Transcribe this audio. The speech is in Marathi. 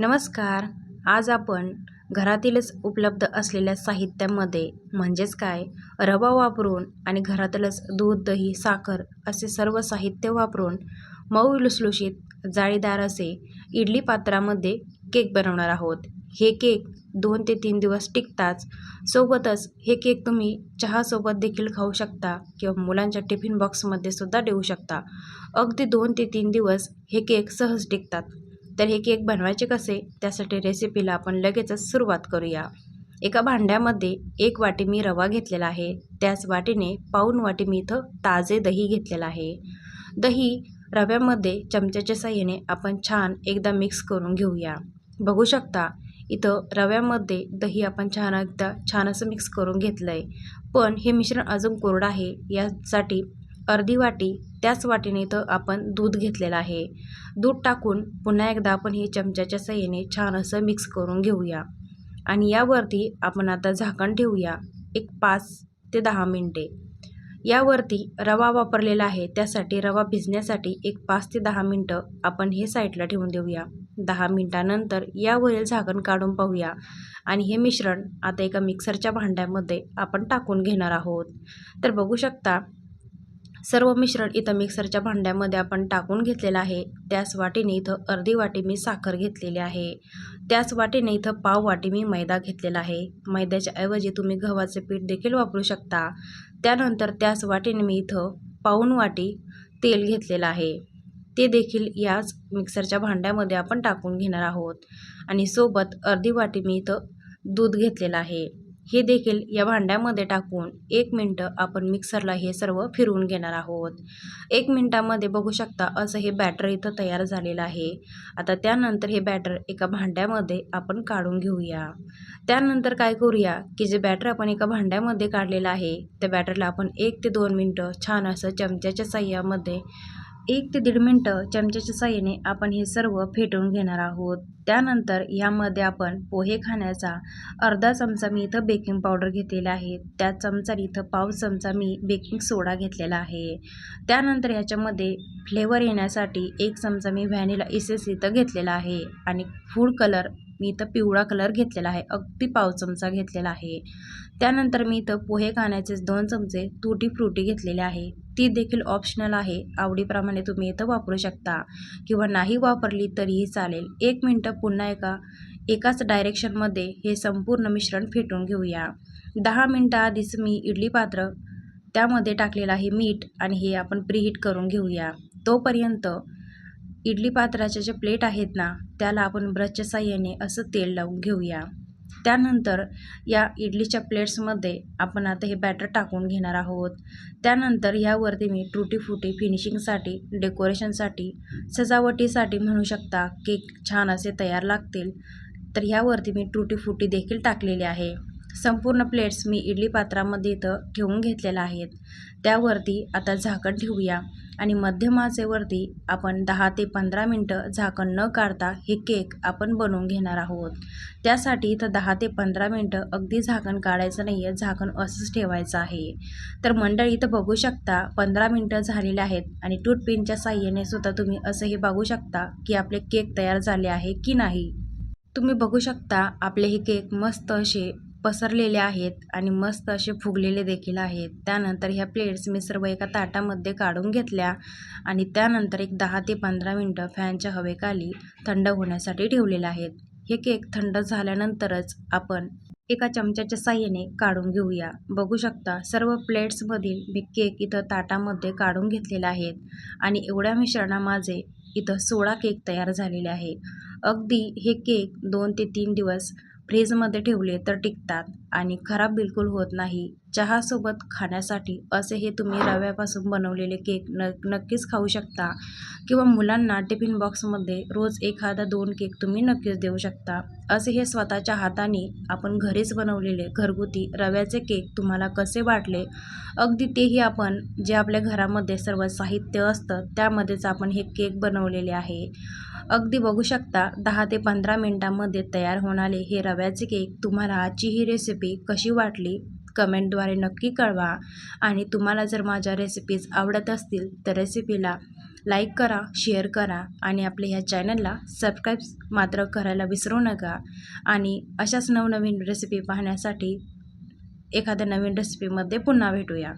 नमस्कार. आज आपण घरातीलच उपलब्ध असलेल्या साहित्यामध्ये म्हणजेच काय? रवा वापरून आणि घरातीलच दूध दही साखर असे सर्व साहित्य वापरून मऊ लुसलुशीत जाळीदार असे इडली पात्रामध्ये केक बनवणार आहोत. हे केक दोन ते तीन दिवस टिकताच. सोबतच हे केक तुम्ही चहासोबत देखील खाऊ शकता किंवा मुलांच्या टिफिन बॉक्समध्ये सुद्धा देऊ शकता. अगदी दोन ते तीन दिवस हे केक सहज टिकतात. तर हे केक बनवायचे कसे? त्यासाठी रेसिपीला आपण लगेचच सुरुवात करूया. एका भांड्यामध्ये एक वाटी मी रवा घेतलेला आहे. त्याच वाटीने पाऊन वाटी मी इथं ताजे दही घेतलेलं आहे. दही रव्यामध्ये चमच्याच्या साह्याने आपण छान एकदा मिक्स करून घेऊया. बघू शकता इथं रव्यामध्ये दही आपण छान एकदा छान असं मिक्स करून घेतलं आहे पण हे मिश्रण अजून कोरडं आहे. यासाठी अर्धी वाटी त्याच वाटीने इथं आपण दूध घेतलेलं आहे. दूध टाकून पुन्हा एकदा आपण हे चमच्याच्या सहाय्याने छान असं मिक्स करून घेऊया. आणि यावरती आपण आता झाकण ठेवूया. एक पाच ते दहा मिनटे. यावरती रवा वापरलेला आहे. त्यासाठी रवा भिजण्यासाठी एक पाच ते दहा मिनटं आपण हे साईडला ठेवून देऊया. दहा मिनटानंतर यावरील झाकण काढून पाहूया. आणि हे मिश्रण आता एका मिक्सरच्या भांड्यामध्ये आपण टाकून घेणार आहोत. तर बघू शकता सर्व मिश्रण इथं मिक्सरच्या भांड्यामध्ये आपण टाकून घेतलेलं आहे. त्याच वाटीने इथं अर्धी वाटी मी साखर घेतलेली आहे. त्याच वाटीने इथं पाव वाटी मी मैदा घेतलेला आहे. मैद्याच्या ऐवजी तुम्ही गव्हाचे पीठ देखील वापरू शकता. त्यानंतर त्याच वाटीने मी इथं पाऊन वाटी तेल घेतलेलं आहे. ते देखील याच मिक्सरच्या भांड्यामध्ये आपण टाकून घेणार आहोत. आणि सोबत अर्धी वाटी मी इथं दूध घेतलेलं आहे. हे देखील या भांड्यामध्ये टाकून एक मिनटं आपण मिक्सरला हे सर्व फिरवून घेणार आहोत. एक मिनटामध्ये बघू शकता असं हे बॅटर इथं तयार झालेलं आहे. आता त्यानंतर हे बॅटर एका भांड्यामध्ये आपण काढून घेऊया. त्यानंतर काय करूया की जे बॅटर आपण एका भांड्यामध्ये काढलेलं आहे त्या बॅटरला आपण एक ते दोन मिनटं छान असं चमच्याच्या साह्यामध्ये एक ते दीड मिनटं चमच्याच्या साह्याने आपण हे सर्व फेटून घेणार आहोत. त्यानंतर ह्यामध्ये आपण पोहे खाण्याचा अर्धा चमचा मी इथं बेकिंग पावडर घेतलेला आहे. त्या चमचाने इथं पाव चमचा मी बेकिंग सोडा घेतलेला आहे. त्यानंतर ह्याच्यामध्ये फ्लेवर येण्यासाठी एक चमचा मी व्हॅनिला इसेस इथं घेतलेला आहे. आणि फूड कलर मी इथं पिवळा कलर घेतलेला आहे अगदी पाव चमचा घेतलेला आहे. त्यानंतर मी इथं पोहे खाण्याचे दोन चमचे तुटी फ्रुटी घेतलेले आहे. ती देखील ऑप्शनल आहे आवडीप्रमाणे तुम्ही इथं वापरू शकता. किंवा नाही वापरली तरीही चालेल. एक मिनटं पुन्हा एका एकाच डायरेक्शनमध्ये हे संपूर्ण मिश्रण फेटून घेऊया. दहा मिनटं आधीच मी इडली पात्र त्यामध्ये टाकलेलं आहे मीठ आणि हे आपण प्रीहीट करून घेऊया. तोपर्यंत इडली पात्राचे जे प्लेट आहेत ना त्याला आपण ब्रशच्या साह्याने असं तेल लावून घेऊया. त्यानंतर या इडलीच्या प्लेट्समध्ये आपण आता हे बॅटर टाकून घेणार आहोत. त्यानंतर ह्यावरती मी टुटी फुटी फिनिशिंगसाठी डेकोरेशनसाठी सजावटीसाठी म्हणू शकता केक छान असे तयार लागतील. तर ह्यावरती मी टुटी फुटी देखील टाकलेली आहे. संपूर्ण प्लेट्स मी इडली पात्रामध्ये इथं ठेवून घेतलेल्या आहेत. त्यावरती आता झाकण ठेवूया आणि मध्यम आचेवरती आपण दहा ते पंधरा मिनटं झाकण न काढता हे केक आपण बनवून घेणार आहोत. त्यासाठी इथं दहा ते पंधरा मिनटं अगदी झाकण काढायचं नाही आहे झाकण असंच ठेवायचं आहे. तर मंडळी इथं बघू शकता पंधरा मिनटं झालेले आहेत आणि टूथपिनच्या साह्याने सुद्धा तुम्ही असं हे बघू शकता की आपले केक तयार झाले आहे की नाही. तुम्ही बघू शकता आपले हे केक मस्त असे पसरलेले आहेत आणि मस्त असे फुगलेले देखील आहेत. त्यानंतर ह्या प्लेट्स मी सर्व एका ताटामध्ये काढून घेतल्या आणि त्यानंतर एक दहा ते पंधरा मिनटं फॅनच्या हवेखाली थंड होण्यासाठी ठेवलेले आहेत. हे केक थंड झाल्यानंतरच आपण एका चमच्याच्या साह्याने काढून घेऊया. बघू शकता सर्व प्लेट्समधील मी केक इथं ताटामध्ये काढून घेतलेले आहेत आणि एवढ्या मिश्रणा माझे इथं सोळा केक तयार झालेले आहे अगदी हे केक दोन ते तीन दिवस फ्रीजमध्ये ठेवले तर टिकतात आणि खराब बिलकुल होत नाही. चहासोबत खाण्यासाठी असे हे तुम्ही रव्यापासून बनवलेले केक न नक्कीच खाऊ शकता किंवा मुलांना टिफिन बॉक्समध्ये रोज एखादा दोन केक तुम्ही नक्कीच देऊ शकता. असे हे स्वतःच्या हाताने आपण घरीच बनवलेले घरगुती रव्याचे केक तुम्हाला कसे वाटले? अगदी तेही आपण जे आपल्या घरामध्ये सर्व साहित्य असतं त्यामध्येच आपण हे केक बनवलेले आहे. अगदी बघू शकता दहा ते पंधरा मिनटामध्ये तयार होणारे हे रव्याचे केक तुम्हाला आजची ही रेसिपी कशी वाटली कमेंटद्वारे नक्की कळवा. आणि तुम्हाला जर माझ्या रेसिपीज आवडत असतील तर रेसिपीला लाईक करा शेअर करा आणि आपल्या ह्या चॅनलला सबस्क्राईब मात्र करायला विसरू नका. आणि अशाच नवनवीन रेसिपी पाहण्यासाठी एखाद्या नवीन रेसिपीमध्ये पुन्हा भेटूया.